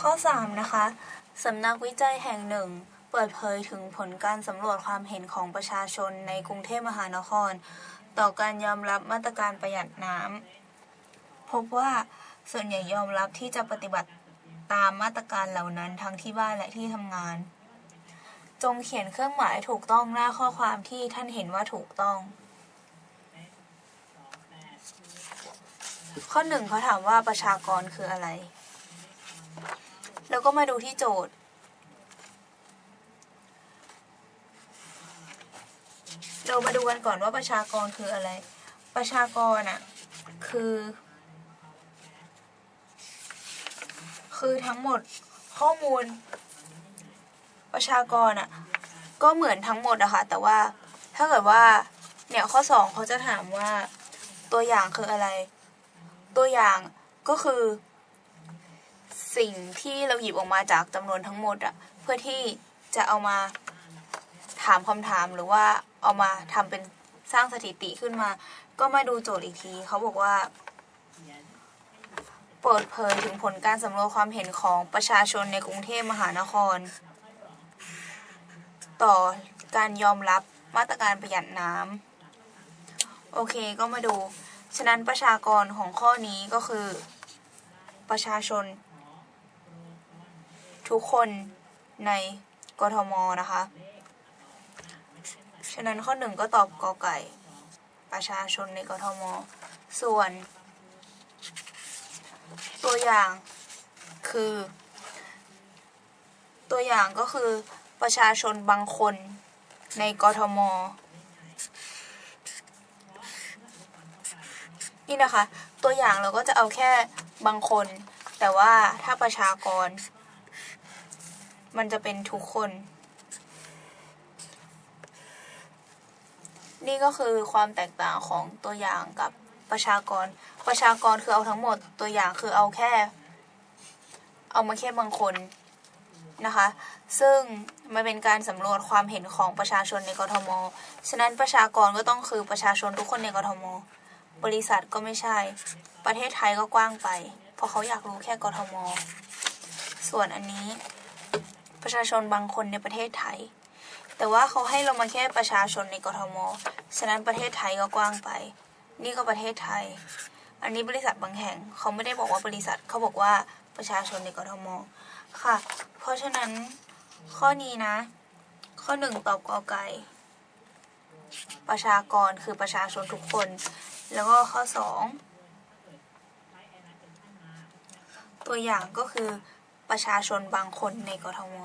ข้อ 3 นะคะสำนักวิจัยแห่งหนึ่ง เปิดเผยถึงผลการสำรวจความเห็นของประชาชนในกรุงเทพมหานคร ต่อการยอมรับมาตรการประหยัดน้ำพบว่าส่วนใหญ่ยอมรับที่จะปฏิบัติตามมาตรการเหล่านั้นทั้งที่บ้านและที่ทำงาน จงเขียนเครื่องหมายถูกต้องหน้าข้อความที่ท่านเห็นว่าถูกต้อง ข้อหนึ่งเขาถามว่าประชากรคืออะไร แล้วก็มาดูที่โจทย์ เรามาดูกันก่อนว่าประชากรคืออะไร ประชากรอะคือ คือทั้งหมดข้อมูล ประชากรอะก็เหมือนทั้งหมดอะค่ะ แต่ว่าถ้าเกิดว่าเนี่ยข้อสองเขาจะถามว่าตัวอย่างคืออะไร ตัวอย่างก็คือ สิ่งที่เราหยิบออกมาจากจำนวนทั้งหมดอะเพื่อที่จะเอามาถามคำถามหรือว่าเอามาทำเป็นสร้างสถิติขึ้นมา ก็มาดูโจทย์อีกทีเขาบอกว่า เปิดเผยถึงผลการสำรวจความเห็นของประชาชนในกรุงเทพมหานคร ต่อการยอมรับมาตรการประหยัดน้ำโอเคก็มาดู ฉะนั้นประชากรของข้อนี้ก็คือประชาชน ทุกคนในกทมนะคะ ฉะนั้นข้อหนึ่งก็ตอบกอไก่ ประชาชนในกทม ส่วน ตัวอย่างคือ ตัวอย่างก็คือประชาชนบางคนในกทม นี่นะคะ ตัวอย่างเราก็จะเอาแค่บางคน แต่ว่าถ้าประชากร มันจะเป็นทุกคน นี่ก็คือความแตกต่างของตัวอย่างกับประชากร ประชากรคือเอาทั้งหมด ตัวอย่างคือเอาแค่ เอามาแค่บางคนนะคะ ซึ่งมันเป็นการสำรวจความเห็นของประชาชนในกทม ฉะนั้นประชากรก็ต้องคือประชาชนทุกคนในกทม บริษัทก็ไม่ใช่ ประเทศไทยก็กว้างไป เพราะเขาอยากรู้แค่กทม ส่วนอันนี้ ประชาชนบางคนในประเทศไทย แต่ว่าเขาให้เรามาแค่ประชาชนในกทม ฉะนั้นประเทศไทยก็กว้างไป นี่ก็ประเทศไทย อันนี้บริษัทบางแห่งเขาไม่ได้บอกว่าบริษัทเขาบอกว่าประชาชนในกทม ค่ะ เพราะฉะนั้นข้อนี้นะ ข้อหนึ่งตอบกอไก่ประชากรคือประชาชนทุกคน แล้วก็ข้อสองตัวอย่างก็คือ ประชาชนบางคนในกทม